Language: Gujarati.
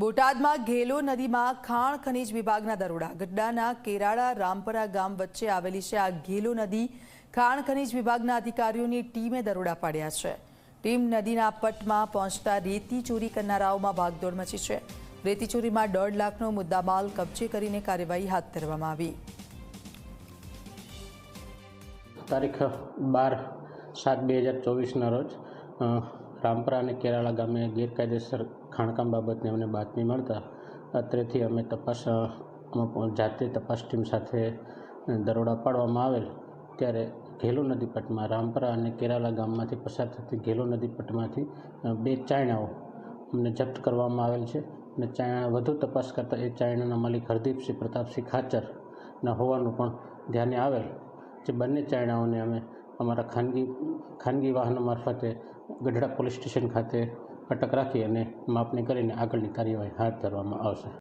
બોટાદમાં ઘેલો નદીમાં ખાણ ખનીજ વિભાગના દરોડા. ગઢડાના કેરાળા રામપરા ગામ વચ્ચે આવેલી છે આ ઘેલો નદી. ખાણ ખનીજ વિભાગના અધિકારીઓની ટીમે દરોડા પાડ્યા છે. ટીમ નદીના પટમાં પહોંચતા રેતી ચોરી કરનારાઓમાં ભાગદોડ મચી છે. રેતી ચોરીમાં દોઢ લાખનો મુદ્દામાલ કબજે કરીને કાર્યવાહી હાથ ધરવામાં આવી. તારીખ બાર સાત બે હજાર ચોવીસના રોજ રામપરા અને કેરાળા ગામે ગેરકાયદેસર ખાણકામ બાબતની અમને બાતમી મળતા, અત્રેથી અમે તપાસ જાતે તપાસ ટીમ સાથે દરોડા પાડવામાં આવેલ. ત્યારે ઘેલો નદી પટમાં રામપરા અને કેરાલા ગામમાંથી પસાર થતી ઘેલો નદી પટમાંથી બે ચાયણાઓ અમને જપ્ત કરવામાં આવેલ છે અને ચાયણા વધુ તપાસ કરતાં એ ચાયણાના માલિક હરદીપસિંહ પ્રતાપસિંહ ખાચરના હોવાનું પણ ધ્યાને આવેલ. જે બંને ચાયણાઓને અમે અમારા ખાનગી ખાનગી વાહનો મારફતે ગઢડા પોલીસ સ્ટેશન ખાતે અટક રાખી અને માપણી કરીને આગળની કાર્યવાહી હાથ ધરવામાં આવશે.